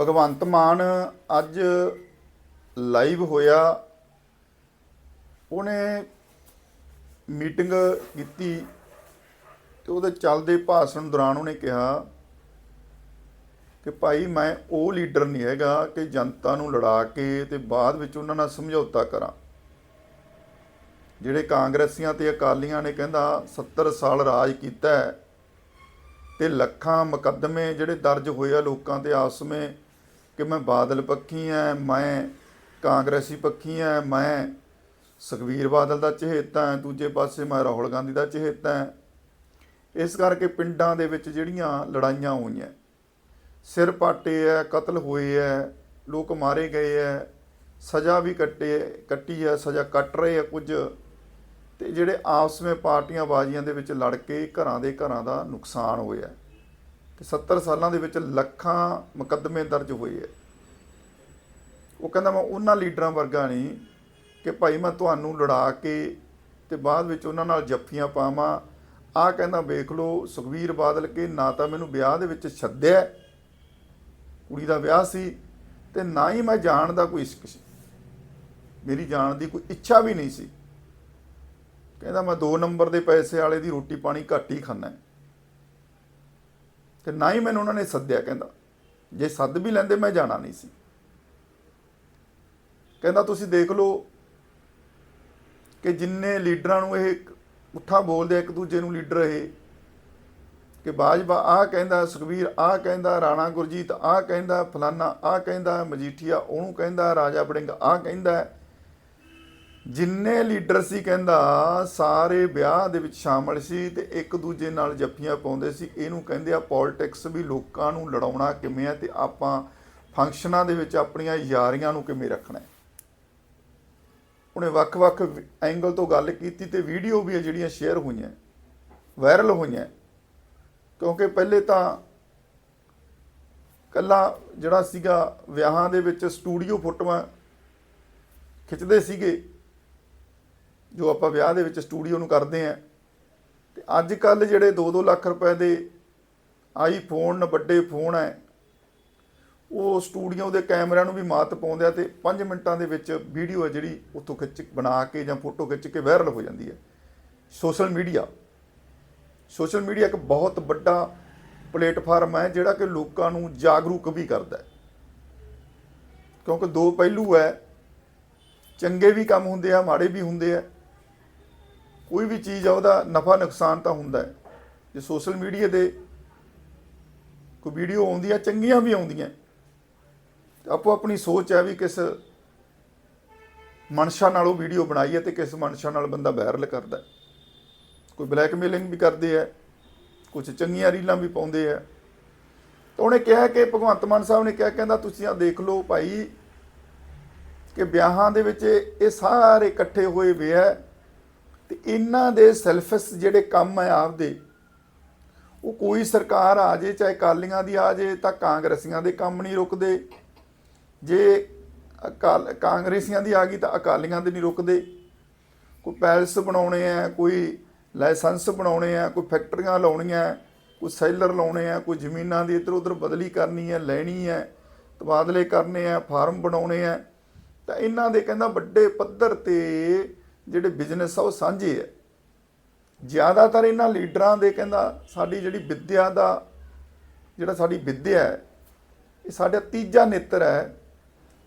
ਭਗਵੰਤ ਮਾਨ ਅੱਜ ਲਾਈਵ ਹੋਇਆ। ਉਹਨੇ ਮੀਟਿੰਗ ਕੀਤੀ ਤੇ ਉਹਦੇ ਚੱਲਦੇ ਭਾਸ਼ਣ ਦੌਰਾਨ ਉਹਨੇ ਕਿਹਾ ਕਿ ਭਾਈ ਮੈਂ ਉਹ ਲੀਡਰ ਨਹੀਂ ਹੈਗਾ ਕਿ ਜਨਤਾ ਨੂੰ ਲੜਾ ਕੇ ਤੇ ਬਾਅਦ ਵਿੱਚ ਉਹਨਾਂ ਨਾਲ ਸਮਝੌਤਾ ਕਰਾਂ। ਜਿਹੜੇ ਕਾਂਗਰਸੀਆਂ ਤੇ ਅਕਾਲੀਆਂ ਨੇ ਕਹਿੰਦਾ 70 ਸਾਲ ਰਾਜ ਕੀਤਾ ਹੈ ਤੇ ਲੱਖਾਂ ਮੁਕੱਦਮੇ ਜਿਹੜੇ ਦਰਜ ਹੋਏ ਆ ਲੋਕਾਂ ਤੇ ਆਪਸ ਵਿੱਚ ਕਿ ਮੈਂ ਬਾਦਲ ਪੱਖੀ ਐ, ਮੈਂ ਕਾਂਗਰਸੀ ਪੱਖੀ ਐ, ਮੈਂ ਸੁਖਵੀਰ ਬਾਦਲ ਦਾ ਚਹੇਤਾ ਐ, ਦੂਜੇ ਪਾਸੇ ਮੈਂ ਰਾਹੁਲ ਗਾਂਧੀ ਦਾ ਚਹੇਤਾ ਐ। ਇਸ ਕਰਕੇ ਪਿੰਡਾਂ ਦੇ ਵਿੱਚ ਜਿਹੜੀਆਂ ਲੜਾਈਆਂ ਹੋਈਆਂ, ਸਿਰ ਪਾਟੇ ਐ, ਕਤਲ ਹੋਏ ਐ, ਲੋਕ ਮਾਰੇ ਗਏ ਐ, ਸਜ਼ਾ ਵੀ ਕੱਟੇ, ਕੱਟੀ ਐ, ਸਜ਼ਾ ਕੱਟ ਰਹੇ ਐ ਕੁਝ। ਤੇ ਜਿਹੜੇ ਆਪਸ ਵਿੱਚ ਪਾਰਟੀਆਂ ਬਾਜ਼ੀਆਂ ਦੇ ਵਿੱਚ ਲੜ ਕੇ ਘਰਾਂ ਦੇ ਘਰਾਂ ਦਾ ਨੁਕਸਾਨ ਹੋਇਆ। ਤੇ 70 ਸਾਲਾਂ ਦੇ ਵਿੱਚ ਲੱਖਾਂ ਮੁਕੱਦਮੇ ਦਰਜ ਹੋਏ ਐ ਉਹ ਕਹਿੰਦਾ ਮੈਂ ਉਹਨਾਂ ਲੀਡਰਾਂ ਵਰਗਾ ਨਹੀਂ ਕਿ ਭਾਈ ਮੈਂ ਤੁਹਾਨੂੰ ਲੜਾ ਕੇ ਤੇ ਬਾਅਦ ਵਿੱਚ ਉਹਨਾਂ ਨਾਲ ਜੱਫੀਆਂ ਪਾਵਾਂ। ਆਹ ਕਹਿੰਦਾ ਵੇਖ ਲਓ ਸੁਖਵੀਰ ਬਾਦਲ ਕੇ ਨਾ ਤਾਂ ਮੈਨੂੰ ਵਿਆਹ ਦੇ ਵਿੱਚ ਛੱਡਿਆ। ਕੁੜੀ ਦਾ ਵਿਆਹ ਸੀ ਤੇ ਨਾ ਹੀ ਮੈਂ ਜਾਣ ਦਾ ਕੋਈ ਇਸ਼ਕ ਸੀ। ਮੇਰੀ ਜਾਣ ਦੀ ਕੋਈ ਇੱਛਾ ਵੀ ਨਹੀਂ ਸੀ। ਕਹਿੰਦਾ ਮੈਂ 2 ਨੰਬਰ ਦੇ ਪੈਸੇ ਵਾਲੇ ਦੀ ਰੋਟੀ ਪਾਣੀ ਘੱਟ ਹੀ ਖਾਣਾ ਹੈ ਤੇ ਨਾ ਹੀ ਮੈਨੂੰ ਉਹਨਾਂ ਨੇ ਸੱਦਿਆ ਕਹਿੰਦਾ, ਜੇ ਸੱਦ ਵੀ ਲੈਂਦੇ ਮੈਂ ਜਾਣਾ ਨਹੀਂ ਸੀ। ਕਹਿੰਦਾ, ਤੁਸੀਂ ਦੇਖ ਲਓ ਕਿ ਜਿੰਨੇ ਲੀਡਰਾਂ ਨੂੰ ਇਹ ਉੱਠਾ ਬੋਲਦੇ ਇੱਕ ਦੂਜੇ ਨੂੰ ਲੀਡਰ ਇਹ, ਕਿ ਬਾਜਵਾ ਆਹ ਕਹਿੰਦਾ ਸੁਖਵੀਰ ਆਹ ਕਹਿੰਦਾ, ਰਾਣਾ ਗੁਰਜੀਤ ਆਹ ਕਹਿੰਦਾ, ਫਲਾਨਾ ਆਹ ਕਹਿੰਦਾ, ਮਜੀਠੀਆ ਉਹਨੂੰ ਕਹਿੰਦਾ, ਰਾਜਾ ਬੜਿੰਗ ਆਹ ਕਹਿੰਦਾ ਜਿੰਨੇ ਲੀਡਰ ਸੀ ਕਹਿੰਦਾ, ਸਾਰੇ ਵਿਆਹ ਦੇ ਵਿੱਚ ਸ਼ਾਮਲ ਸੀ ਤੇ ਇੱਕ ਦੂਜੇ ਨਾਲ ਜੱਫੀਆਂ ਪਾਉਂਦੇ ਸੀ ਇਹਨੂੰ ਕਹਿੰਦੇ ਆ ਪੋਲਿਟਿਕਸ ਵੀ ਲੋਕਾਂ ਨੂੰ ਲੜਾਉਣਾ ਕਿਵੇਂ ਹੈ ਤੇ ਆਪਾਂ ਫੰਕਸ਼ਨਾਂ ਦੇ ਵਿੱਚ ਆਪਣੀਆਂ ਯਾਰੀਆਂ ਨੂੰ ਕਿਵੇਂ ਰੱਖਣਾ ਹੈ। ਉਹਨੇ ਵੱਖ-ਵੱਖ ਐਂਗਲ ਤੋਂ ਗੱਲ ਕੀਤੀ ਤੇ ਵੀਡੀਓ ਵੀ ਜਿਹੜੀਆਂ ਸ਼ੇਅਰ ਹੋਈਆਂ ਵਾਇਰਲ ਹੋਈਆਂ ਕਿਉਂਕਿ ਪਹਿਲੇ ਤਾਂ ਕੱਲਾ ਜਿਹੜਾ ਸੀਗਾ ਵਿਆਹਾਂ ਦੇ ਵਿੱਚ ਸਟੂਡੀਓ ਫੋਟੋਆਂ ਖਿੱਚਦੇ ਸੀਗੇ ਜੋ ਆਪਾਂ ਵਿਆਹ ਦੇ ਵਿੱਚ ਸਟੂਡੀਓ ਨੂੰ ਕਰਦੇ ਆ ਤੇ ਅੱਜ ਕੱਲ ਜਿਹੜੇ 2-2 ਲੱਖ ਰੁਪਏ ਦੇ ਆਈਫੋਨ ਵੱਡੇ ਫੋਨ ਹੈ, ਉਹ ਸਟੂਡੀਓ ਦੇ ਕੈਮਰਿਆਂ ਨੂੰ ਵੀ ਮਾਤ ਪਾਉਂਦੇ ਆ ਤੇ 5 ਮਿੰਟਾਂ ਦੇ ਵਿੱਚ ਵੀਡੀਓ ਹੈ ਜਿਹੜੀ ਉੱਥੋਂ ਖਿੱਚ ਬਣਾ ਕੇ ਜਾਂ ਫੋਟੋ ਖਿੱਚ ਕੇ ਵਾਇਰਲ ਹੋ ਜਾਂਦੀ ਹੈ। ਸੋਸ਼ਲ ਮੀਡੀਆ ਸੋਸ਼ਲ ਮੀਡੀਆ ਇੱਕ ਬਹੁਤ ਵੱਡਾ ਪਲੇਟਫਾਰਮ ਹੈ ਜਿਹੜਾ ਕਿ ਲੋਕਾਂ ਨੂੰ ਜਾਗਰੂਕ ਵੀ ਕਰਦਾ ਹੈ। ਕਿਉਂਕਿ ਦੋ ਪਹਿਲੂ ਹੈ, ਚੰਗੇ ਵੀ ਕੰਮ ਹੁੰਦੇ ਆ, ਮਾੜੇ ਵੀ ਹੁੰਦੇ ਆ ਕੋਈ ਵੀ ਚੀਜ਼ ਆ, ਉਹਦਾ ਨਫਾ ਨੁਕਸਾਨ ਤਾਂ ਹੁੰਦਾ ਹੈ। ਜੇ ਸੋਸ਼ਲ ਮੀਡੀਆ ਦੇ ਕੋਈ ਵੀਡੀਓ ਆਉਂਦੀ ਆ, ਚੰਗੀਆਂ ਵੀ ਆਉਂਦੀਆਂ। ਆਪੋ ਆਪਣੀ ਸੋਚ ਹੈ ਵੀ ਕਿਸ ਮਨਸ਼ਾ ਨਾਲ ਉਹ ਵੀਡੀਓ ਬਣਾਈ ਹੈ ਤੇ ਕਿਸ ਮਨਸ਼ਾ ਨਾਲ ਬੰਦਾ ਵਾਇਰਲ ਕਰਦਾ ਕੋਈ ਬਲੈਕਮੇਲਿੰਗ ਵੀ ਕਰਦੇ ਆ ਕੁਝ ਚੰਗੀਆਂ ਰੀਲਾਂ ਵੀ ਪਾਉਂਦੇ ਆ। ਤਾਂ ਉਹਨੇ ਕਿਹਾ ਕਿ ਭਗਵੰਤ ਮਾਨ ਸਾਹਿਬ ਨੇ ਕਿਹਾ, ਕਹਿੰਦਾ, ਤੁਸੀਂ ਆ ਦੇਖ ਲਓ ਭਾਈ ਕਿ ਵਿਆਹਾਂ ਦੇ ਵਿੱਚ ਇਹ ਸਾਰੇ ਇਕੱਠੇ ਹੋਏ ਵੇ ਆ ਤੇ ਇਹਨਾਂ ਦੇ ਸੈਲਫਿਸ ਜਿਹੜੇ ਕੰਮ ਆ ਆਪਦੇ, ਉਹ ਕੋਈ ਸਰਕਾਰ ਆ ਜੇ, ਚਾਹੇ ਕਾਲੀਆਂ ਦੀ ਆ ਜੇ ਤਾਂ ਕਾਂਗਰਸੀਆਂ ਦੇ ਕੰਮ ਨਹੀਂ ਰੁਕਦੇ। ਜੇ ਅਕਾਲ, ਕਾਂਗਰਸੀਆਂ ਦੀ ਆ ਗਈ ਤਾਂ ਅਕਾਲੀਆਂ ਦੇ ਨਹੀਂ ਰੁਕਦੇ। ਕੋਈ ਪੈਲਸ ਬਣਾਉਣੇ ਆ, ਕੋਈ ਲਾਇਸੈਂਸ ਬਣਾਉਣੇ ਆ, ਕੋਈ ਫੈਕਟਰੀਆਂ ਲਾਉਣੀਆਂ, ਕੋਈ ਸੈਲਰ ਲਾਉਣੇ ਆ, ਕੋਈ ਜ਼ਮੀਨਾਂ ਦੀ ਇੱਧਰ ਉੱਧਰ ਬਦਲੀ ਕਰਨੀ ਹੈ ਲੈਣੀ ਹੈ ਤਬਾਦਲੇ ਕਰਨੇ ਆ, ਫਾਰਮ ਬਣਾਉਣੇ ਆ, ਤਾਂ ਇਹਨਾਂ ਦੇ ਕਹਿੰਦਾ ਵੱਡੇ ਪੱਧਰ ਤੇ ਜਿਹੜੇ ਬਿਜ਼ਨਸ ਆ, ਉਹ ਸਾਂਝੇ ਆ। ਜ਼ਿਆਦਾਤਰ ਇਹਨਾਂ ਲੀਡਰਾਂ ਦੇ ਕਹਿੰਦਾ, ਸਾਡੀ ਜਿਹੜੀ ਵਿੱਦਿਆ ਦਾ ਜਿਹੜਾ ਸਾਡੀ ਵਿੱਦਿਆ ਹੈ, ਇਹ ਸਾਡਾ ਤੀਜਾ ਨੇਤਰ ਹੈ।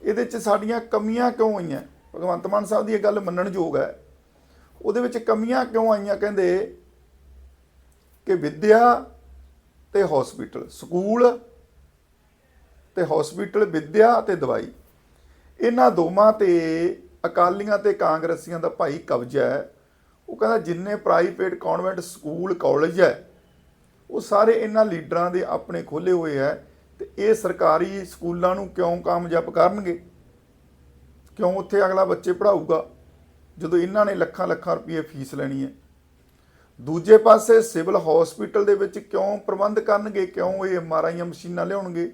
ਇਹਦੇ 'ਚ ਸਾਡੀਆਂ ਕਮੀਆਂ ਕਿਉਂ ਆਈਆਂ? ਭਗਵੰਤ ਮਾਨ ਸਾਹਿਬ ਦੀ ਇਹ ਗੱਲ ਮੰਨਣਯੋਗ ਹੈ। ਉਹਦੇ ਵਿੱਚ ਕਮੀਆਂ ਕਿਉਂ ਆਈਆਂ? ਕਹਿੰਦੇ ਕਿ ਵਿੱਦਿਆ ਤੇ ਹਸਪੀਟਲ ਸਕੂਲ ਤੇ ਹਸਪੀਟਲ ਵਿੱਦਿਆ ਤੇ ਦਵਾਈ। ਇਹਨਾਂ ਦੋਵਾਂ ਤੇ ਅਕਾਲੀਆਂ ਤੇ ਕਾਂਗਰਸੀਆਂ ਦਾ ਭਾਈ ਕਬਜ਼ਾ ਹੈ। ਉਹ ਕਹਿੰਦਾ ਜਿੰਨੇ ਪ੍ਰਾਈਵੇਟ ਕਨਵੈਂਟ ਸਕੂਲ, ਕਾਲਜ ਹੈ, ਉਹ ਸਾਰੇ ਇਹਨਾਂ ਲੀਡਰਾਂ ਦੇ ਆਪਣੇ ਖੋਲੇ ਹੋਏ ਹੈ ਤੇ ਇਹ ਸਰਕਾਰੀ ਸਕੂਲਾਂ ਨੂੰ ਕਿਉਂ ਕਾਮਯਾਬ ਕਰਨਗੇ? ਕਿਉਂ ਉੱਥੇ ਅਗਲਾ ਬੱਚੇ ਪੜਾਊਗਾ ਜਦੋਂ ਇਹਨਾਂ ਨੇ ਲੱਖਾਂ ਲੱਖਾਂ ਰੁਪਏ ਫੀਸ ਲੈਣੀ ਹੈ? ਦੂਜੇ ਪਾਸੇ ਸਿਵਲ ਹਸਪੀਟਲ ਦੇ ਵਿੱਚ ਕਿਉਂ ਪ੍ਰਬੰਧ ਕਰਨਗੇ? ਕਿਉਂ ਇਹ ਐਮਆਰਆਈ ਮਸ਼ੀਨਾਂ ਲਿਆਉਣਗੇ?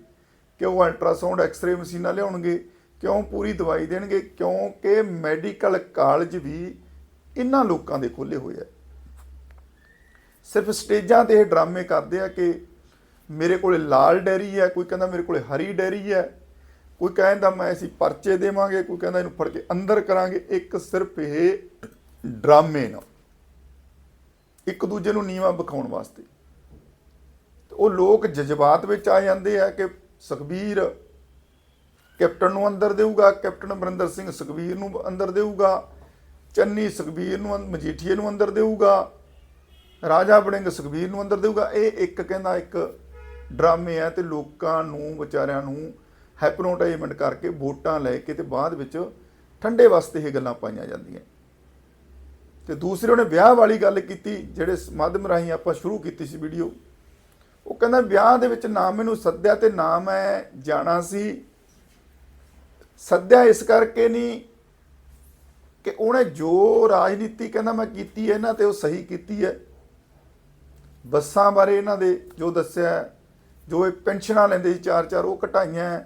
ਕਿਉਂ ਅਲਟਰਾਸਾਊਂਡ ਐਕਸ-ਰੇ ਮਸ਼ੀਨਾਂ ਲਿਆਉਣਗੇ? ਕਿਉਂ ਪੂਰੀ ਦਵਾਈ ਦੇਣਗੇ? ਕਿਉਂਕਿ ਮੈਡੀਕਲ ਕਾਲਜ ਵੀ ਇਹਨਾਂ ਲੋਕਾਂ ਦੇ ਖੋਲੇ ਹੋਏ ਆ। ਸਿਰਫ ਸਟੇਜਾਂ ਤੇ ਇਹ ਡਰਾਮੇ ਕਰਦੇ ਆ ਕਿ ਮੇਰੇ ਕੋਲੇ ਲਾਲ ਡੈਰੀ ਹੈ ਕੋਈ ਕਹਿੰਦਾ ਮੇਰੇ ਕੋਲੇ ਹਰੀ ਡੈਰੀ ਹੈ ਕੋਈ ਕਹਿੰਦਾ ਮੈਂ ਅਸੀਂ ਪਰਚੇ ਦੇਵਾਂਗੇ, ਕੋਈ ਕਹਿੰਦਾ ਇਹਨੂੰ ਫੜ ਕੇ ਅੰਦਰ ਕਰਾਂਗੇ। ਇੱਕ ਸਿਰਫ ਇਹ ਡਰਾਮੇ ਨੇ। ਇੱਕ ਦੂਜੇ ਨੂੰ ਨੀਵਾ ਵਿਖਾਉਣ ਵਾਸਤੇ। ਉਹ ਲੋਕ ਜਜ਼ਬਾਤ ਵਿੱਚ ਆ ਜਾਂਦੇ ਆ ਕਿ ਸੁਖਬੀਰ ਕੈਪਟਨ ਨੂੰ ਅੰਦਰ ਦੇਊਗਾ, ਕੈਪਟਨ ਅਮਰਿੰਦਰ ਸਿੰਘ ਸੁਖਬੀਰ ਨੂੰ ਅੰਦਰ ਦੇਊਗਾ, ਚੰਨੀ ਸੁਖਬੀਰ ਨੂੰ ਅੰ- ਮਜੀਠੀਏ ਨੂੰ ਅੰਦਰ ਦੇਊਗਾ, ਰਾਜਾ ਬੜਿੰਗ ਸੁਖਬੀਰ ਨੂੰ ਅੰਦਰ ਦੇਊਗਾ। ਇਹ ਇੱਕ ਕਹਿੰਦਾ ਇੱਕ ਡਰਾਮੇ ਆ ਤੇ ਲੋਕਾਂ ਨੂੰ, ਵਿਚਾਰਿਆਂ ਨੂੰ ਹੈਪਨੋਟਾਈਜ਼ਮੈਂਟ ਕਰਕੇ ਵੋਟਾਂ ਲੈ ਕੇ ਤੇ ਬਾਅਦ ਵਿੱਚ ਠੰਡੇ ਵਾਸਤੇ ਇਹ ਗੱਲਾਂ ਪਾਈਆਂ ਜਾਂਦੀਆਂ। ਤੇ ਦੂਸਰੇ ਉਹਨੇ ਵਿਆਹ ਵਾਲੀ ਗੱਲ ਕੀਤੀ, ਜਿਹੜੇ ਮਾਧਿਅਮ ਰਾਹੀਂ ਆਪਾਂ ਸ਼ੁਰੂ ਕੀਤੀ ਸੀ ਵੀਡੀਓ। ਉਹ ਕਹਿੰਦਾ ਵਿਆਹ ਦੇ ਵਿੱਚ ਨਾ ਮੈਨੂੰ ਸੱਦਿਆ ਤੇ ਨਾ ਮੈਂ ਜਾਣਾ ਸੀ। ਸੱਦਿਆ ਇਸ ਕਰਕੇ ਨਹੀਂ ਕਿ ਉਹਨੇ ਜੋ ਰਾਜਨੀਤੀ ਕਹਿੰਦਾ ਮੈਂ ਕੀਤੀ ਹੈ ਇਹਨਾਂ ਤੇ ਉਹ ਸਹੀ ਕੀਤੀ ਹੈ। ਬੱਸਾਂ ਬਾਰੇ ਇਹਨਾਂ ਦੇ ਜੋ ਦੱਸਿਆ ਜੋ ਇਹ ਪੈਨਸ਼ਨਾਂ ਲੈਂਦੇ ਸੀ ਚਾਰ ਚਾਰ, ਉਹ ਘਟਾਈਆਂ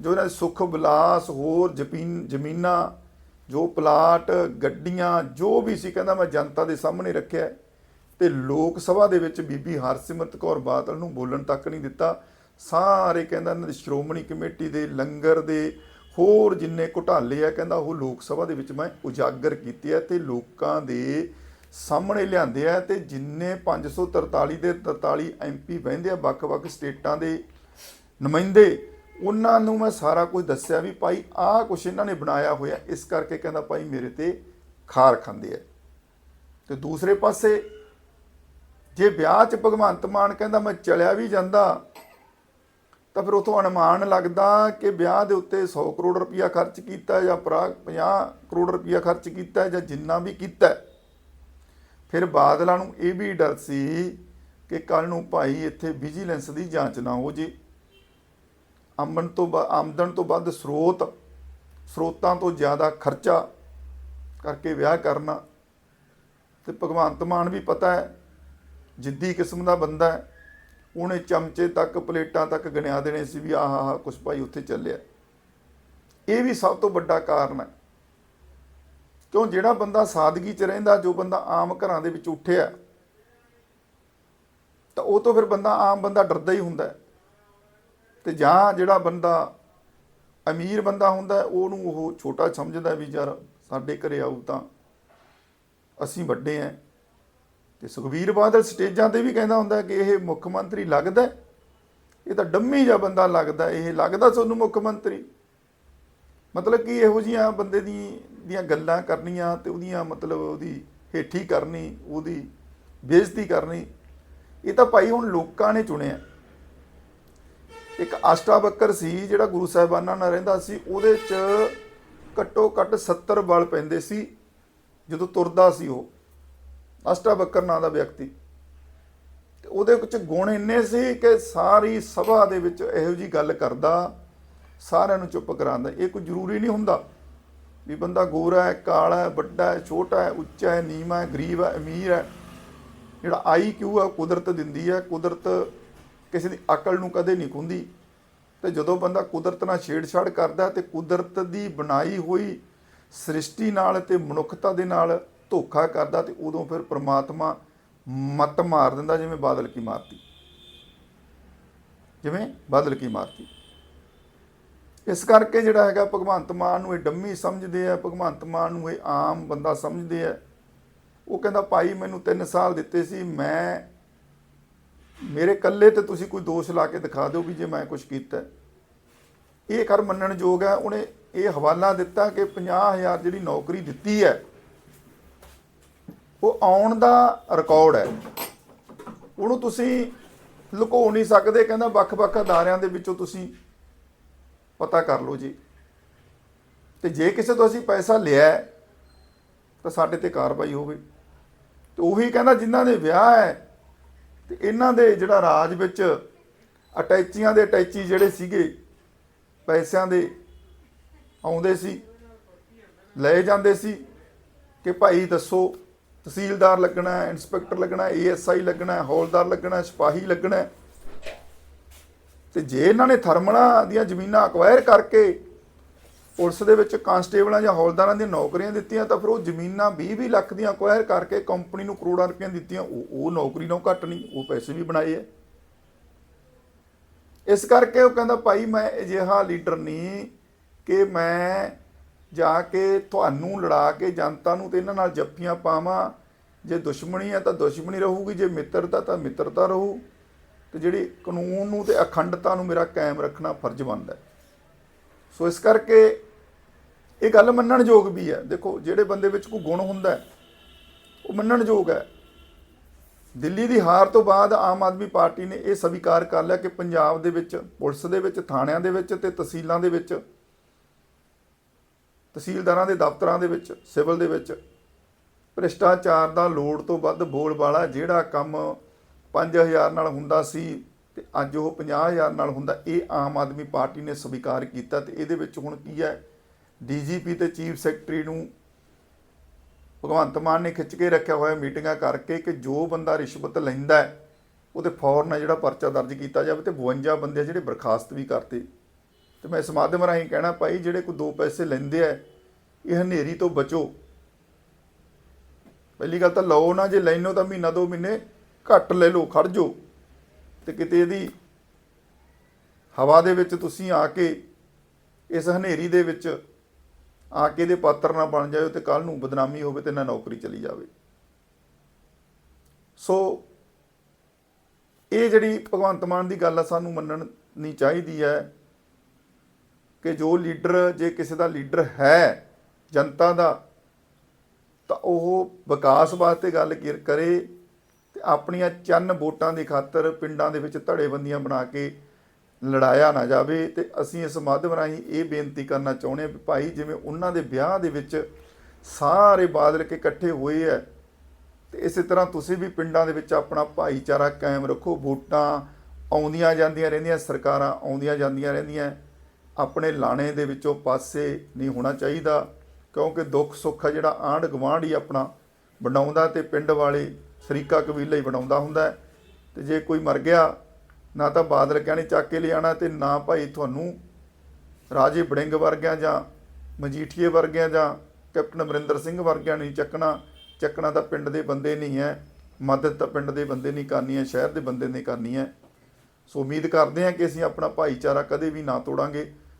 ਜੋ ਇਹਨਾਂ ਦੇ ਸੁੱਖ ਵਿਲਾਸ ਹੋਰ ਜ਼ਮੀਨ, ਜ਼ਮੀਨਾਂ, ਜੋ ਪਲਾਟ, ਗੱਡੀਆਂ, ਜੋ ਵੀ ਸੀ, ਕਹਿੰਦਾ ਮੈਂ ਜਨਤਾ ਦੇ ਸਾਹਮਣੇ ਰੱਖਿਆ ਹੈ। ਤੇ ਲੋਕ ਸਭਾ ਦੇ ਵਿੱਚ ਬੀਬੀ ਹਰਸਿਮਰਤ ਕੌਰ ਬਾਦਲ ਨੂੰ ਬੋਲਣ ਤੱਕ ਨਹੀਂ ਦਿੱਤਾ। ਸਾਰੇ ਕਹਿੰਦਾ ਇਹਨਾਂ ਦੀ ਸ਼੍ਰੋਮਣੀ ਕਮੇਟੀ ਦੇ, ਲੰਗਰ ਦੇ ਹੋਰ ਜਿੰਨੇ ਘੁਟਾਲੇ ਆ, ਕਹਿੰਦਾ ਉਹ ਲੋਕ ਸਭਾ ਦੇ ਵਿੱਚ ਮੈਂ ਉਜਾਗਰ ਕੀਤੇ ਆ ਤੇ ਲੋਕਾਂ ਦੇ ਸਾਹਮਣੇ ਲਿਆਂਦੇ ਆ ਤੇ ਜਿੰਨੇ 543 ਦੇ 43 ਐਮਪੀ ਬਹਿੰਦੇ ਆ, ਵੱਖ-ਵੱਖ ਸਟੇਟਾਂ ਦੇ ਨੁਮਾਇੰਦੇ, ਉਹਨਾਂ ਨੂੰ ਮੈਂ ਸਾਰਾ ਕੁਝ ਦੱਸਿਆ ਵੀ ਭਾਈ ਆਹ ਕੁਛ ਇਹਨਾਂ ਨੇ ਬਣਾਇਆ ਹੋਇਆ, ਇਸ ਕਰਕੇ ਕਹਿੰਦਾ ਭਾਈ ਮੇਰੇ ਤੇ ਖਾਰ ਖਾਂਦੇ ਆ। ਤੇ ਦੂਸਰੇ ਪਾਸੇ ਜੇ ਵਿਆਹ 'ਚ ਭਗਵੰਤ ਮਾਨ ਕਹਿੰਦਾ ਮੈਂ ਚਲਿਆ ਵੀ ਜਾਂਦਾ ਤਾਂ ਫਿਰ ਉਥੋਂ ਅਨੁਮਾਨ ਲੱਗਦਾ ਕਿ ਵਿਆਹ ਦੇ ਉੱਤੇ 100 ਕਰੋੜ ਰੁਪਇਆ ਖਰਚ ਕੀਤਾ ਜਾਂ ਪਰਾ 50 ਕਰੋੜ ਰੁਪਇਆ ਖਰਚ ਕੀਤਾ ਜਾਂ ਜਿੰਨਾ ਵੀ ਕੀਤਾ। ਫਿਰ ਬਾਦਲਾਂ ਨੂੰ ਇਹ ਵੀ ਡਰ ਸੀ ਕਿ ਕੱਲ ਨੂੰ ਭਾਈ ਇੱਥੇ ਵਿਜੀਲੈਂਸ ਦੀ ਜਾਂਚ ਨਾ ਹੋ ਜੇ। ਆਮਦਨ ਤੋਂ ਬਾ- ਆਮਦਨ ਤੋਂ ਵੱਧ ਸਰੋਤ, ਸਰੋਤਾਂ ਤੋਂ ਜ਼ਿਆਦਾ ਖਰਚਾ ਕਰਕੇ ਵਿਆਹ ਕਰਨਾ। ਤੇ ਭਗਵੰਤ ਮਾਨ ਵੀ ਪਤਾ ਹੈ, ਜਿੱਦੀ ਕਿਸਮ ਦਾ ਬੰਦਾ ਹੈ। ਉਹਨੇ ਚਮਚੇ ਤੱਕ ਪਲੇਟਾਂ ਤੱਕ ਗਿਣਿਆ ਦੇਣੇ ਸੀ ਵੀ ਆਹ ਆਹ ਕੁਛ ਭਾਈ ਉੱਥੇ ਚੱਲਿਆ। ਇਹ ਵੀ ਸਭ ਤੋਂ ਵੱਡਾ ਕਾਰਨ ਹੈ। ਕਿਉਂ? ਜਿਹੜਾ ਬੰਦਾ ਸਾਦਗੀ 'ਚ ਰਹਿੰਦਾ, ਜੋ ਬੰਦਾ ਆਮ ਘਰਾਂ ਦੇ ਵਿੱਚ ਉੱਠਿਆ, ਤਾਂ ਉਹ ਤੋਂ ਫਿਰ ਬੰਦਾ ਆਮ ਬੰਦਾ ਡਰਦਾ ਹੀ ਹੁੰਦਾ ਹੈ। ਤੇ ਜਾਂ ਜਿਹੜਾ ਬੰਦਾ ਅਮੀਰ ਬੰਦਾ ਹੁੰਦਾ ਉਹਨੂੰ ਉਹ ਛੋਟਾ ਸਮਝਦਾ ਵੀ ਯਾਰ ਸਾਡੇ ਘਰੇ ਆਊ ਤਾਂ ਅਸੀਂ ਵੱਡੇ ਆਂ ਤੇ ਸੁਖਵੀਰ ਬਾਦਲ ਸਟੇਜਾਂ ਤੇ ਵੀ ਕਹਿੰਦਾ ਹੁੰਦਾ ਕਿ ਇਹ ਮੁੱਖ ਮੰਤਰੀ ਲੱਗਦਾ ਇਹ ਤਾਂ ਡੰਮੀ ਜਿਹਾ ਬੰਦਾ ਲੱਗਦਾ ਇਹ ਲੱਗਦਾ ਤੁਹਾਨੂੰ ਮੁੱਖ ਮੰਤਰੀ? ਮਤਲਬ ਕਿ ਇਹੋ ਜੀਆਂ ਬੰਦੇ ਦੀ ਦੀਆਂ ਗੱਲਾਂ ਕਰਨੀਆਂ ਤੇ ਉਹਦੀਆਂ ਮਤਲਬ ਉਹਦੀ ਹੇਠੀ ਕਰਨੀ, ਉਹਦੀ ਬੇਇੱਜ਼ਤੀ ਕਰਨੀ, ਇਹ ਤਾਂ ਭਾਈ ਹੁਣ ਲੋਕਾਂ ਨੇ ਚੁਣਿਆ। ਇੱਕ ਆਸ਼ਟਾ ਬੱਕਰ ਸੀ ਜਿਹੜਾ ਗੁਰੂ ਸਾਹਿਬਾਨਾਂ ਨਾਲ ਰਹਿੰਦਾ ਸੀ, ਉਹਦੇ 'ਚ ਘੱਟੋ ਘੱਟ 70 ਬਲ ਪੈਂਦੇ ਸੀ। ਜਦੋਂ ਤੁਰਦਾ ਸੀ ਉਹ। ਅਸਟਾ ਬੱਕਰ ਨਾਂ ਦਾ ਵਿਅਕਤੀ। ਤੇ ਉਹਦੇ ਵਿੱਚ ਗੁਣ ਇੰਨੇ ਸੀ ਕਿ ਸਾਰੀ ਸਭਾ ਦੇ ਵਿੱਚ ਇਹੋ ਜੀ ਗੱਲ ਕਰਦਾ, ਸਾਰਿਆਂ ਨੂੰ ਚੁੱਪ ਕਰਾਉਂਦਾ। ਇਹ ਕੋਈ ਜ਼ਰੂਰੀ ਨਹੀਂ ਹੁੰਦਾ ਵੀ ਬੰਦਾ ਗੋਰਾ ਹੈ, ਕਾਲਾ ਹੈ, ਵੱਡਾ ਹੈ, ਛੋਟਾ ਹੈ, ਉੱਚਾ ਹੈ, ਨੀਵਾਂ ਹੈ, ਗਰੀਬ ਹੈ, ਅਮੀਰ ਹੈ। ਜਿਹੜਾ ਆਈਕਿਊ ਹੈ, ਉਹ ਕੁਦਰਤ ਦਿੰਦੀ ਹੈ। ਕੁਦਰਤ ਕਿਸੇ ਦੀ ਅਕਲ ਨੂੰ ਕਦੇ ਨਹੀਂ ਖੁੰਦੀ। ਤੇ ਜਦੋਂ ਬੰਦਾ ਕੁਦਰਤ ਨਾਲ ਛੇੜਛਾੜ ਕਰਦਾ ਤੇ ਕੁਦਰਤ ਦੀ ਬਣਾਈ ਹੋਈ ਸ੍ਰਿਸ਼ਟੀ ਨਾਲ ਤੇ ਮਨੁੱਖਤਾ ਦੇ ਨਾਲ ਧੋਖਾ ਕਰਦਾ ਤੇ ਉਦੋਂ ਫਿਰ ਪ੍ਰਮਾਤਮਾ ਮੱਤ ਮਾਰ ਦਿੰਦਾ, ਜਿਵੇਂ ਬਾਦਲ ਕੀ ਮਾਰਤੀ। ਜਿਵੇਂ ਬਾਦਲ ਕੀ ਮਾਰਤੀ। ਇਸ ਕਰਕੇ ਜਿਹੜਾ ਹੈਗਾ, ਭਗਵੰਤ ਮਾਨ ਨੂੰ ਇਹ ਡੰਮੀ ਸਮਝਦੇ ਆ, ਭਗਵੰਤ ਮਾਨ ਨੂੰ ਇਹ ਆਮ ਬੰਦਾ ਸਮਝਦੇ ਆ। ਉਹ ਕਹਿੰਦਾ, ਭਾਈ, ਮੈਨੂੰ 3 ਸਾਲ ਦਿੱਤੇ ਸੀ, ਮੈਂ, ਮੇਰੇ ਕੱਲੇ ਤੇ ਤੁਸੀਂ ਕੋਈ ਦੋਸ਼ ਲਾ ਕੇ ਦਿਖਾ ਦਿਓ ਵੀ ਜੇ ਮੈਂ ਕੁਝ ਕੀਤਾ ਇਹ ਕਰ ਮੰਨਣ ਯੋਗ ਹੈ। ਉਹਨੇ ਇਹ ਹਵਾਲਾ ਦਿੱਤਾ ਕਿ 50000 ਜਿਹੜੀ ਨੌਕਰੀ ਦਿੱਤੀ ਹੈ ਉਹ ਆਉਣ ਦਾ ਰਿਕਾਰਡ ਹੈ। ਉਹਨੂੰ ਤੁਸੀਂ ਲੁਕੋ ਨਹੀਂ ਸਕਦੇ, ਕਹਿੰਦਾ ਵੱਖ-ਵੱਖ ਅਦਾਰਿਆਂ ਦੇ ਵਿੱਚੋਂ ਤੁਸੀਂ ਪਤਾ ਕਰ ਲਓ ਜੀ। ਤੇ ਜੇ ਕਿਸੇ ਤੋਂ ਅਸੀਂ ਪੈਸਾ ਲਿਆ ਤਾਂ ਸਾਡੇ ਤੇ ਕਾਰਵਾਈ ਹੋਵੇ। ਤੇ ਉਹੀ ਕਹਿੰਦਾ ਜਿਨ੍ਹਾਂ ਦੇ ਵਿਆਹ ਹੈ, ਤੇ ਇਹਨਾਂ ਦੇ ਜਿਹੜਾ ਰਾਜ ਵਿੱਚ ਅਟੈਚੀਆਂ ਦੇ ਅਟੈਚੀ ਜਿਹੜੇ ਸੀਗੇ, ਪੈਸਿਆਂ ਦੇ ਆਉਂਦੇ ਸੀ, ਲਏ ਜਾਂਦੇ ਸੀ ਕਿ ਭਾਈ ਦੱਸੋ ਤਹਿਸੀਲਦਾਰ ਲੱਗਣਾ, ਇੰਸਪੈਕਟਰ ਲੱਗਣਾ ਹੈ ਏਐਸਆਈ ਲੱਗਣਾ, ਹੌਲਦਾਰ ਲੱਗਣਾ, ਸਿਪਾਹੀ ਲੱਗਣਾ। ਹੈ ਤੇ ਜੇ ਇਹਨਾਂ ਨੇ ਥਰਮਲਾਂ ਦੀਆਂ ਜ਼ਮੀਨਾਂ ਅਕਵਾਇਰ ਕਰਕੇ ਪੁਲਿਸ ਦੇ ਵਿੱਚ ਕਾਂਸਟੇਬਲਾਂ ਜਾਂ ਹੌਲਦਾਰਾਂ ਦੀਆਂ ਨੌਕਰੀਆਂ ਦਿੱਤੀਆਂ, ਤਾਂ ਫਿਰ ਉਹ ਜ਼ਮੀਨਾਂ 20-20 ਲੱਖ ਦੀਆਂ ਅਕਵਾਇਰ ਕਰਕੇ ਕੰਪਨੀ ਨੂੰ ਕਰੋੜਾਂ ਰੁਪਈਆ ਦਿੱਤੀਆਂ। ਉਹ ਉਹ ਨੌਕਰੀ ਨਾਲੋਂ ਘੱਟ ਨਹੀਂ, ਉਹ ਪੈਸੇ ਵੀ ਬਣਾਏ ਐ ਇਸ ਕਰਕੇ ਉਹ ਕਹਿੰਦਾ, ਭਾਈ, ਮੈਂ ਅਜਿਹਾ ਲੀਡਰ ਨਹੀਂ ਕਿ ਮੈਂ ਜਾ ਕੇ ਤੁਹਾਨੂੰ ਲੜਾ ਕੇ ਜਨਤਾ ਨੂੰ ਤੇ ਇਹਨਾਂ ਨਾਲ ਜੱਫੀਆਂ ਪਾਵਾਂ। ਜੇ ਦੁਸ਼ਮਣੀ ਹੈ ਤਾਂ ਦੁਸ਼ਮਣੀ ਰਹੂਗੀ, ਜੇ ਮਿੱਤਰਤਾ ਤਾਂ ਮਿੱਤਰਤਾ ਰਹੂ। ਤੇ ਜਿਹੜੀ ਕਾਨੂੰਨ ਨੂੰ ਤੇ ਅਖੰਡਤਾ ਨੂੰ ਮੇਰਾ ਕਾਇਮ ਰੱਖਣਾ ਫਰਜ਼ ਬਣਦਾ ਸੋ ਇਸ ਕਰਕੇ ਇਹ ਗੱਲ ਮੰਨਣਯੋਗ ਵੀ ਹੈ। ਦੇਖੋ, ਜਿਹੜੇ ਬੰਦੇ ਵਿੱਚ ਕੋਈ ਗੁਣ ਹੁੰਦਾ ਹੈ, ਉਹ ਮੰਨਣਯੋਗ ਹੈ। ਦਿੱਲੀ ਦੀ ਹਾਰ ਤੋਂ ਬਾਅਦ ਆਮ ਆਦਮੀ ਪਾਰਟੀ ਨੇ ਇਹ ਸਵੀਕਾਰ ਕਰ ਲਿਆ ਕਿ ਪੰਜਾਬ ਦੇ ਵਿੱਚ, ਪੁਲਿਸ ਦੇ ਵਿੱਚ, ਥਾਣਿਆਂ ਦੇ ਵਿੱਚ ਤੇ ਤਹਿਸੀਲਾਂ ਦੇ ਵਿੱਚ ਤਹਿਸੀਲਦਾਰਾਂ ਦੇ ਦਫ਼ਤਰਾਂ ਦੇ ਵਿੱਚ, ਸਿਵਲ ਦੇ ਵਿੱਚ ਭ੍ਰਿਸ਼ਟਾਚਾਰ ਦਾ ਲੋੜ ਤੋਂ ਵੱਧ ਬੋਲਬਾਲਾ ਜਿਹੜਾ ਕੰਮ 5000 ਨਾਲ ਹੁੰਦਾ ਸੀ ਤੇ ਅੱਜ ਉਹ 50000 ਨਾਲ ਹੁੰਦਾ, ਇਹ ਆਮ ਆਦਮੀ ਪਾਰਟੀ ਨੇ ਸਵੀਕਾਰ ਕੀਤਾ ਤੇ ਇਹਦੇ ਵਿੱਚ ਹੁਣ ਕੀ ਹੈ? ਡੀਜੀਪੀ ਤੇ ਚੀਫ ਸੈਕਟਰੀ ਨੂੰ ਭਗਵੰਤ ਮਾਨ ਨੇ ਖਿੱਚ ਕੇ ਰੱਖਿਆ ਹੋਇਆ ਮੀਟਿੰਗਾਂ ਕਰਕੇ ਕਿ ਜੋ ਬੰਦਾ ਰਿਸ਼ਵਤ ਲੈਂਦਾ ਹੈ ਉਹਦੇ ਫੌਰਨ ਜਿਹੜਾ ਪਰਚਾ ਦਰਜ ਕੀਤਾ ਜਾਵੇ ਤੇ 52 ਬੰਦੇ ਆ ਜਿਹੜੇ ਬਰਖਾਸਤ ਵੀ ਕਰਤੇ। ਤੇ ਮੈਂ ਇਸ ਮਾਧਿਅਮ ਰਾਹੀਂ ਕਹਿਣਾ ਭਾਈ, ਜਿਹੜੇ ਕੋਈ ਦੋ ਪੈਸੇ ਲੈਂਦੇ ਆ, ਇਹ ਹਨੇਰੀ ਤੋਂ ਬਚੋ। ਪਹਿਲੀ ਗੱਲ ਤਾਂ ਲਓ ਨਾ, ਜੇ ਲੈਨੋ ਤਾਂ ਮਹੀਨਾ ਦੋ ਮਹੀਨੇ ਘੱਟ ਲੈ ਲਓ ਖੜ ਜਾਓ ਤੇ ਕਿਤੇ ਇਹਦੀ ਹਵਾ ਦੇ ਵਿੱਚ ਤੁਸੀਂ ਆ ਕੇ ਇਸ ਹਨੇਰੀ ਦੇ ਵਿੱਚ ਆ ਕੇ ਇਹਦੇ ਪਾਤਰ ਨਾ ਬਣ ਜਾਇਓ ਤੇ ਕੱਲ ਨੂੰ ਬਦਨਾਮੀ ਹੋਵੇ ਤੇ ਨਾ ਨੌਕਰੀ ਚਲੀ ਜਾਵੇ। ਸੋ ਇਹ ਜਿਹੜੀ ਭਗਵੰਤ ਮਾਨ ਦੀ ਗੱਲ ਆ, ਸਾਨੂੰ ਮੰਨਣ ਨਹੀਂ ਚਾਹੀਦੀ ਹੈ। ਕਿ ਜੋ ਲੀਡਰ, ਜੇ ਕਿਸੇ ਦਾ ਲੀਡਰ ਹੈ ਜਨਤਾ ਦਾ, ਤਾਂ ਉਹ ਵਿਕਾਸ ਵਾਸਤੇ ਗੱਲ ਕੀ- ਕਰੇ ਤੇ ਆਪਣੀਆਂ ਚੰਨ ਵੋਟਾਂ ਦੀ ਖਾਤਰ ਪਿੰਡਾਂ ਦੇ ਵਿੱਚ ਧੜੇਬੰਦੀਆਂ ਬਣਾ ਕੇ ਲੜਾਇਆ ਨਾ ਜਾਵੇ ਤੇ ਅਸੀਂ ਇਸ ਮਾਧਿਅਮ ਰਾਹੀਂ ਇਹ ਬੇਨਤੀ ਕਰਨਾ ਚਾਹੁੰਦੇ ਹਾਂ ਵੀ ਭਾਈ ਜਿਵੇਂ ਉਹਨਾਂ ਦੇ ਵਿਆਹ ਦੇ ਵਿੱਚ ਸਾਰੇ ਬਾਦਲ ਕੇ ਇਕੱਠੇ ਹੋਏ ਹੈ, ਤੇ ਇਸੇ ਤਰ੍ਹਾਂ ਤੁਸੀਂ ਵੀ ਪਿੰਡਾਂ ਦੇ ਵਿੱਚ ਆਪਣਾ ਭਾਈਚਾਰਾ ਕਾਇਮ ਰੱਖੋ, ਵੋਟਾਂ ਆਉਂਦੀਆਂ ਜਾਂਦੀਆਂ ਰਹਿੰਦੀਆਂ, ਸਰਕਾਰਾਂ ਆਉਂਦੀਆਂ ਜਾਂਦੀਆਂ ਰਹਿੰਦੀਆਂ। ਆਪਣੇ ਲਾਣੇ ਦੇ ਵਿੱਚੋਂ ਪਾਸੇ ਨਹੀਂ ਹੋਣਾ ਚਾਹੀਦਾ, ਕਿਉਂਕਿ ਦੁੱਖ ਸੁੱਖ ਆ ਜਿਹੜਾ ਆਂਢ ਗੁਆਂਢ ਹੀ ਆਪਣਾ ਬਣਾਉਂਦਾ ਤੇ ਪਿੰਡ ਵਾਲੇ ਸ਼ਰੀਕਾ ਕਬੀਲਾ ਹੀ ਬਣਾਉਂਦਾ ਹੁੰਦਾ ਹੈ। ਤੇ ਜੇ ਕੋਈ ਮਰ ਗਿਆ, ਨਾ ਤਾਂ ਬਾਦਲ ਕਹਿਣੇ ਚੱਕ ਕੇ ਲਿਆਣਾ ਤੇ ਨਾ ਭਾਈ ਤੁਹਾਨੂੰ ਰਾਜੇ ਬੜਿੰਗ ਵਰਗਿਆਂ ਜਾਂ ਮਜੀਠੀਏ ਵਰਗਿਆਂ ਜਾਂ ਕੈਪਟਨ ਅਮਰਿੰਦਰ ਸਿੰਘ ਵਰਗਿਆਂ ਨਹੀਂ ਚੱਕਣਾ। ਚੱਕਣਾ ਤਾਂ ਪਿੰਡ ਦੇ ਬੰਦੇ ਨਹੀਂ ਹੈ, ਮਦਦ ਤਾਂ ਪਿੰਡ ਦੇ ਬੰਦੇ ਨਹੀਂ ਕਰਨੀ ਹੈ, ਸ਼ਹਿਰ ਦੇ ਬੰਦੇ ਨੇ ਕਰਨੀ ਹੈ। ਸੋ ਉਮੀਦ ਕਰਦੇ ਹਾਂ ਕਿ ਅਸੀਂ ਆਪਣਾ ਭਾਈਚਾਰਾ ਕਦੇ ਵੀ ਨਾ ਤੋੜਾਂਗੇ।